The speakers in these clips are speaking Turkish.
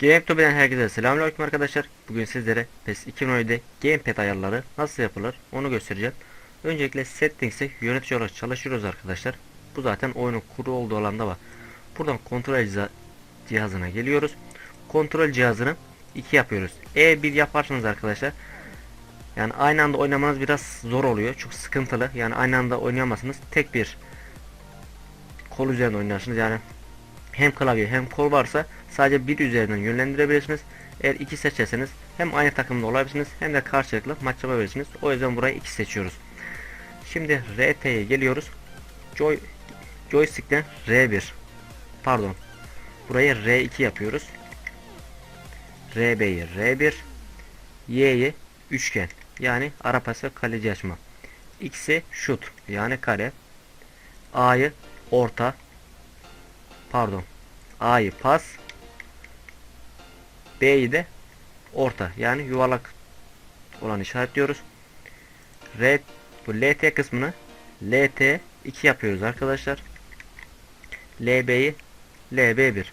GameTopi'den herkese selamünaleyküm arkadaşlar. Bugün sizlere PES 2017'de Gamepad ayarları nasıl yapılır onu göstereceğim. Öncelikle Settings'e yönetici olarak çalışıyoruz arkadaşlar. Bu zaten oyunun kuru olduğu alanda var. Buradan kontrol ciha- cihazına geliyoruz. Kontrol cihazını 2 yapıyoruz. E1 yaparsanız arkadaşlar yani aynı anda oynamanız biraz zor oluyor. Çok sıkıntılı. Yani aynı anda oynayamazsınız. Tek bir kol üzerinde oynarsınız. Yani hem klavye hem kol varsa sadece bir üzerinden yönlendirebilirsiniz. Eğer iki seçerseniz hem aynı takımda olabilirsiniz hem de karşılıklı maç yapabilirsiniz. O yüzden burayı iki seçiyoruz. Şimdi RT'ye geliyoruz. Joy joystick'ten R1 pardon burayı R2 yapıyoruz. RB'yi R1 Y'yi üçgen yani ara pas ve kaleci açma. X'i şut yani kare. A'yı orta pardon A'yı pas B'yi de orta yani yuvarlak olan işaretliyoruz. R bu LT kısmını LT 2 yapıyoruz arkadaşlar. LB'yi LB1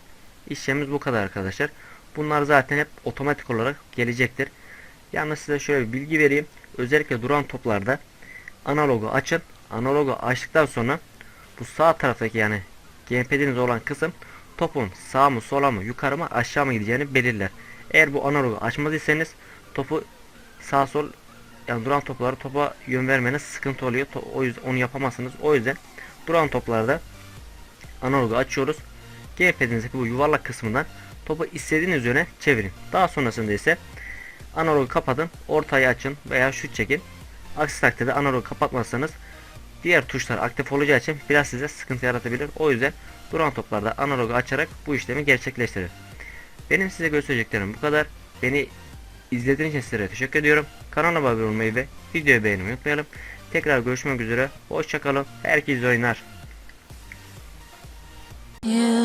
işlemimiz bu kadar arkadaşlar. Bunlar zaten hep otomatik olarak gelecektir. Yalnız size şöyle bir bilgi vereyim. Özellikle duran toplarda analogu açın. Analogu açtıktan sonra bu sağ taraftaki yani gamepad'iniz olan kısım topun sağ mı sola mı yukarı mı aşağı mı gideceğini belirler. Eğer bu analogu açmadıysanız topu sağ sol yani duran topları topa yön vermeniz sıkıntı oluyor. O yüzden onu yapamazsınız. O yüzden duran toplarda analogu açıyoruz. Gamepad'inizdeki bu yuvarlak kısmından topu istediğiniz yöne çevirin. Daha sonrasında ise analogu kapatın, ortayı açın veya şut çekin. Aksi takdirde analogu kapatmazsanız diğer tuşlar aktif olacağı için biraz size sıkıntı yaratabilir. O yüzden duran toplarda analogu açarak bu işlemi gerçekleştirir. Benim size göstereceklerim bu kadar. Beni izlediğiniz için sizlere teşekkür ediyorum. Kanalıma abone olmayı ve videoyu beğenmeyi unutmayalım. Tekrar görüşmek üzere. Hoşçakalın. Herkes oynar. Yeah.